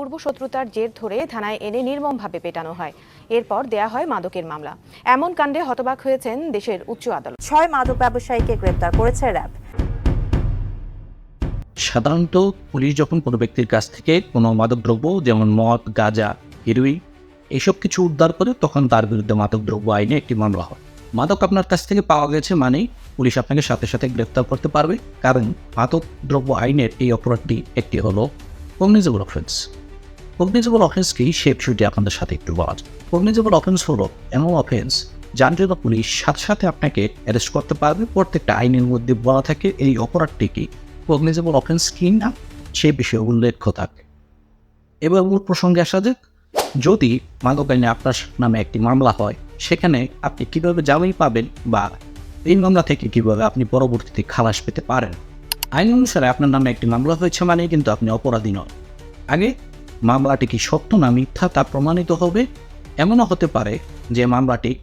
পূর্ব শত্রুতার জের ধরে থানায় এনে নির্মমভাবে পেটানো হয়। এরপর দেয়া হয় মাদকের মামলা। এমন কাণ্ডে হতবাক হয়েছেন দেশের উচ্চ আদালত। ছয় মাদক ব্যবসায়ীকে গ্রেপ্তার করেছে র্যাব। সাধারণত পুলিশ যখন কোনো ব্যক্তির কাছ থেকে কোনো মাদকদ্রব্য যেমন মদ গাঁজা হিরোইন এসব কিছু উদ্ধার করে তখন তার বিরুদ্ধে মাদকদ্রব্য আইনে একটি মামলা হয়। মাদক আপনার কাছ থেকে পাওয়া গেছে মানেই পুলিশ আপনাকে সাথে সাথে গ্রেপ্তার করতে পারবে কারণ মাদক দ্রব্য আইনের এই অপরাধটি একটি হলো কগনিজেবল অফেন্স কগনিজেবল অফেন্স কি সে বিষয়টি আপনাদের সাথে একটু বলা যায় কগনিজেবল অফেন্স হলো এমন অফেন্স যার জন্য পুলিশ সাথে সাথে আপনাকে অ্যারেস্ট করতে পারবে, প্রত্যেকটা আইনের মধ্যে বলা থাকে এই অপরাধটি কি? কগনিজেবল অফেন্স কি না, সে বিষয়ে উল্লেখ্য থাকে। এবার মূল প্রসঙ্গে আসা যাক। যদি মাদক আপনার নামে একটি মামলা হয়, সেখানে আপনি কীভাবে জামিন পাবেন বা এই মামলা থেকে কীভাবে আপনি পরবর্তীতে খালাস পেতে পারেন? আইন অনুসারে আপনার নামে একটি মামলা হয়েছে মানে কিন্তু আপনি অপরাধী নন। আগে মামলাটি কি সত্য না মিথ্যা তা প্রমাণিত হবে? এমনও হতে পারে যে মামলাটি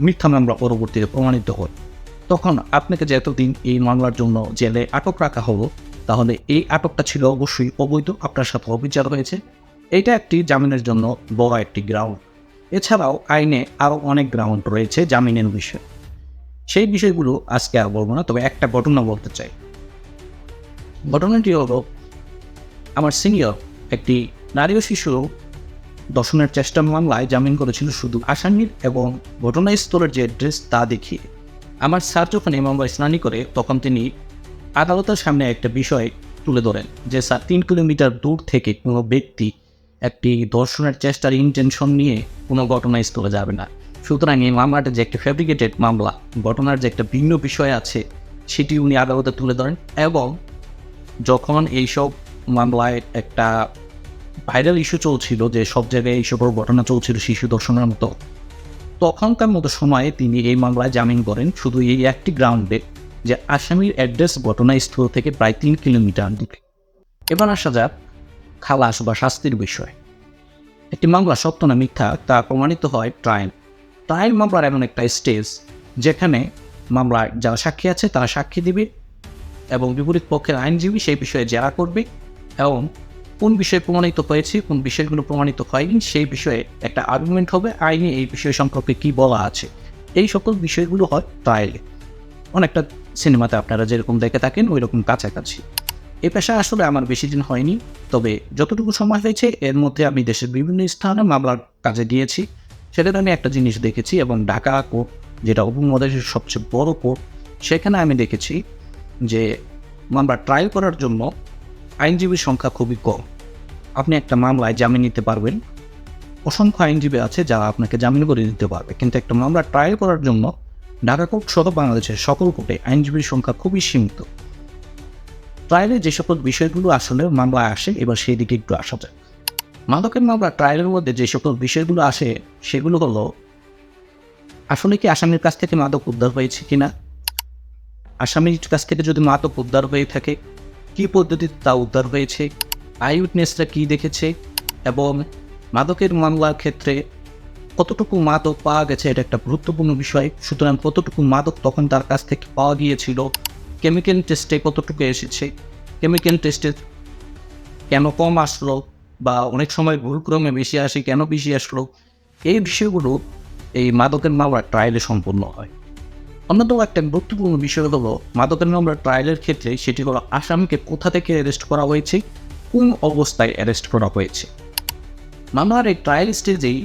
মিথ্যা মামলা পরবর্তীতে প্রমাণিত হয়। তখন আপনাকে যে এতদিন এই মামলার জন্য জেলে আটক রাখা হলো, তাহলে এই আটকটা ছিল অবশ্যই অবৈধ। আপনার সাথে অবিচার হয়েছে। এটা একটি জামিনের জন্য বড় একটি গ্রাউন্ড। এছাড়াও আইনে আরও অনেক গ্রাউন্ড রয়েছে জামিনের বিষয়ে। সেই বিষয়গুলো আজকে আর বলব না, তবে একটা ঘটনা বলতে চাই। ঘটনাটি হলো, আমার সিনিয়র একটি নারী ও শিশু দর্শনের চেষ্টা মামলায় জামিন করেছিল শুধু আসামির এবং ঘটনাস্থলের যে অ্যাড্রেস তা দেখিয়ে। আমার স্যার যখন এই মামলায় স্নানি করে, তখন তিনি আদালতের সামনে একটা বিষয় তুলে ধরেন যে, স্যার, তিন কিলোমিটার দূর থেকে কোনো ব্যক্তি একটি দর্শনের চেষ্টার ইন্টেনশন নিয়ে কোনো ঘটনাস্থলে যাবে না। সুতরাং এই মামলাটা যে একটা ফ্যাব্রিকেটেড মামলা, ঘটনার যে একটা ভিন্ন বিষয় আছে, সেটি উনি আদালতে তুলে ধরেন এবং যখন এইসব মামলায় একটা ভাইরাল ইস্যু চলছিল যে সব জায়গায় এইসব ঘটনা চলছিল শিশু দর্শনের মতো। তখনকার মতো সময়ে তিনি এই মামলায় জামিন করেন শুধু এই একটি গ্রাউন্ডে যে আসামির অ্যাড্রেস ঘটনাস্থল থেকে প্রায় তিন কিলোমিটার দূরে। এবার আসা যাক খালাস বা শাস্তির বিষয়। একটি মামলা সত্য না মিথ্যা তা প্রমাণিত হয় ট্রায়াল। ট্রায়াল মামলার এমন একটা স্টেজ যেখানে মামলার যারা সাক্ষী আছে তারা সাক্ষী দিবে এবং বিপরীত পক্ষের আইনজীবী সেই বিষয়ে জেরা করবে এবং কোন বিষয়ে প্রমাণিত হয়েছে, কোন বিষয়গুলো প্রমাণিত হয়নি, সেই বিষয়ে একটা আর্গুমেন্ট হবে, আইনে এই বিষয় সম্পর্কে কি বলা আছে। এই সকল বিষয়গুলো হয় ট্রায়ালে অনেকটা সিনেমাতে আপনারা যেরকম দেখে থাকেন ওই রকম কাছাকাছি। এ পেশা আসলে আমার বেশি দিন হয়নি, তবে যতটুকু সময় হয়েছে, এর মধ্যে আমি দেশের বিভিন্ন স্থানে মামলার কাজে গিয়েছি সেটাতে আমি একটা জিনিস দেখেছি এবং ঢাকা কোর্ট, যেটা উপমহাদেশের সবচেয়ে বড় কোর্ট, সেখানে আমি দেখেছি যে মামলা ট্রায়াল করার জন্য আইনজীবীর সংখ্যা খুবই কম। আপনি একটা মামলায় জামিন নিতে পারবেন। অসংখ্য আইনজীবী আছে যারা আপনাকে জামিন করে দিতে পারবে। কিন্তু একটা মামলা ট্রায়াল করার জন্য ঢাকা কোর্ট সহ বাংলাদেশের সকল কোর্টে আইনজীবীর সংখ্যা খুবই সীমিত। ট্রায়ালে যে সকল বিষয়গুলো আসলে মামলায় আসে, এবার সেই দিকে একটু আসা যায় মাদকের মামলা ট্রায়ালের মধ্যে যে সকল বিষয়গুলো আসে, সেগুলো হলো, আসলে কি আসামির কাছ থেকে মাদক উদ্ধার হয়েছে কিনা? আসামির কাছ থেকে যদি মাদক উদ্ধার হয়ে থাকে কী পদ্ধতিতে তা উদ্ধার হয়েছে আই উইটনেসরা কী দেখেছে, এবং মাদকের মামলার ক্ষেত্রে কতটুকু মাদক পাওয়া গেছে, এটা একটা গুরুত্বপূর্ণ বিষয়। সুতরাং কতটুকু মাদক তখন তার কাছ থেকে পাওয়া গিয়েছিল কেমিক্যাল টেস্টে কতটুকু এসেছে কেমিক্যাল টেস্টে কেন কম আসলো, বা অনেক সময় ভুলক্রমে বেশি আসে কেন বেশি আসলো, এই বিষয়গুলো এই মাদকের মামলা ট্রায়ালে সম্পূর্ণ হয়। অন্যতম একটা গুরুত্বপূর্ণ বিষয় হলো মাদকের মামলা ট্রায়ালের ক্ষেত্রে সেটি হলো আসামিকে কোথা থেকে অ্যারেস্ট করা হয়েছে, কোন অবস্থায় অ্যারেস্ট করা হয়েছে। মামলার এই ট্রায়াল স্টেজেই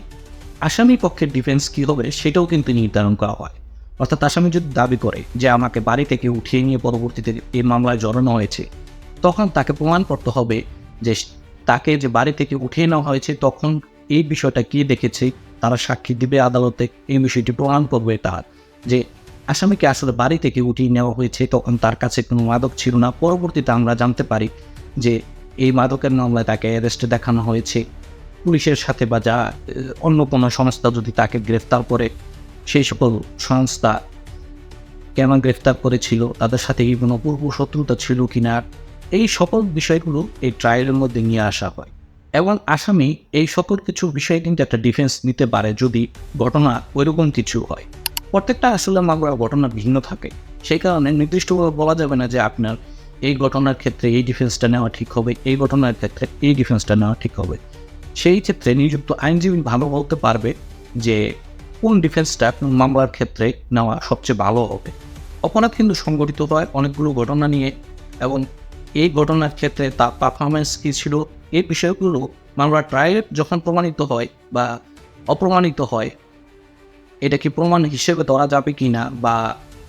আসামি পক্ষের ডিফেন্স কী হবে সেটাও কিন্তু নির্ধারণ করা হয়। অর্থাৎ আসামি যদি দাবি করে যে আমাকে বাড়ি থেকে উঠিয়ে নিয়ে পরবর্তীতে এই মামলায় জড়ানো হয়েছে, তখন তাকে প্রমাণ করতে হবে যে তাকে যে বাড়ি থেকে উঠিয়ে নেওয়া হয়েছে, তখন এই বিষয়টা কি দেখেছে, তারা সাক্ষী দিবে আদালতে, এই বিষয়টি প্রমাণ করবে তার যে আসামিকে আসলে বাড়ি থেকে উঠিয়ে নেওয়া হয়েছে, তখন তার কাছে কোনো মাদক ছিল না। পরবর্তীতে আমরা জানতে পারি যে এই মাদকের মামলায় তাকে অ্যারেস্টে দেখানো হয়েছে। পুলিশের সাথে বা যা, অন্য কোনো সংস্থা যদি তাকে গ্রেফতার করে, সেই সকল সংস্থা কেন গ্রেফতার করেছিল, তাদের সাথে কি কোনো পূর্ব শত্রুতা ছিল কি না এই সকল বিষয়গুলো এই ট্রায়ালের মধ্যে নিয়ে আসা হয়। এবং আসামি এই সকল কিছু বিষয়ে কিন্তু একটা ডিফেন্স নিতে পারে যদি ঘটনা ওইরকম কিছু হয়। প্রত্যেকটা আসলে মামলার ঘটনা ভিন্ন থাকে। সেই কারণে নির্দিষ্টভাবে বলা যাবে না যে আপনার এই ঘটনার ক্ষেত্রে এই ডিফেন্সটা নেওয়া ঠিক হবে, এই ঘটনার ক্ষেত্রে এই ডিফেন্সটা নেওয়া ঠিক হবে। সেই ক্ষেত্রে নিযুক্ত আইনজীবী ভালো বলতে পারবে যে কোন ডিফেন্সটা মামলার ক্ষেত্রে নেওয়া সবচেয়ে ভালো হবে। অপরাধ কিন্তু সংগঠিত হয় অনেকগুলো ঘটনা নিয়ে এবং এই ঘটনার ক্ষেত্রে তার পারফরমেন্স কী ছিল, এই বিষয়গুলো মামলা ট্রায়াল যখন প্রমাণিত হয় বা অপ্রমাণিত হয় এটা কি প্রমাণ হিসেবে ধরা যাবে কি না বা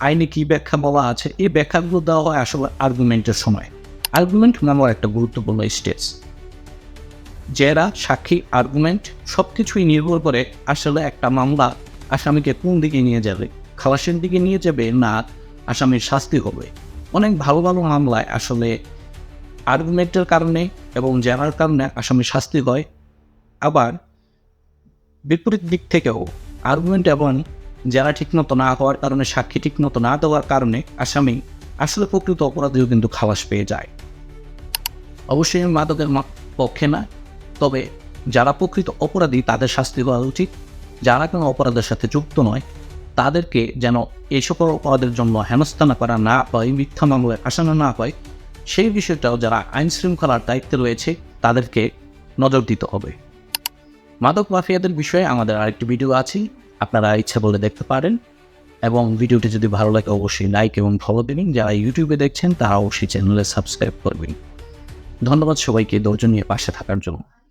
আইনে কি ব্যাখ্যা বলা আছে? এই ব্যাখ্যাগুলো দেওয়া হয় আসলে আর্গুমেন্টের সময়। আর্গুমেন্ট মামলার একটা গুরুত্বপূর্ণ স্টেজ জেরা সাক্ষী আর্গুমেন্ট সব কিছুই নির্ভর করে আসলে একটা মামলা আসামিকে কোন দিকে নিয়ে যাবে, খালাসের দিকে নিয়ে যাবে না আসামির শাস্তি হবে। অনেক ভালো ভালো মামলায় আসলে আর্গুমেন্টের কারণে এবং জেরার কারণে আসামির শাস্তি হয়। আবার বিপরীত দিক থেকেও আর্গুমেন্ট এবং যারা ঠিকমতো না হওয়ার কারণে সাক্ষী ঠিকমতো না দেওয়ার কারণে আসামি আসলে প্রকৃত অপরাধীও কিন্তু খালাস পেয়ে যায়। অবশ্যই আমি মাদকের পক্ষে না, তবে যারা প্রকৃত অপরাধী তাদের শাস্তি হওয়া উচিত। যারা কোনো অপরাধের সাথে যুক্ত নয়, তাদেরকে যেন এই সকল অপরাধের জন্য হেনস্থা না করা না হয় মিথ্যা মামলায় আসানো না হয় সেই বিষয়টাও যারা আইন শৃঙ্খলার দায়িত্বে রয়েছে, তাদেরকে নজর দিতে হবে। মাদক মাফিয়াদের বিষয়ে আমাদের আরেকটি ভিডিও আছে, আপনারা ইচ্ছা বলে দেখতে পারেন। এবং ভিডিওটি যদি ভালো লাগে, অবশ্যই লাইক এবং ফলো দেবেন। যারা ইউটিউবে দেখছেন, তারা অবশ্যই চ্যানেলে সাবস্ক্রাইব করবেন। ধন্যবাদ সবাইকে, ধৈর্য নিয়ে পাশে থাকার জন্য।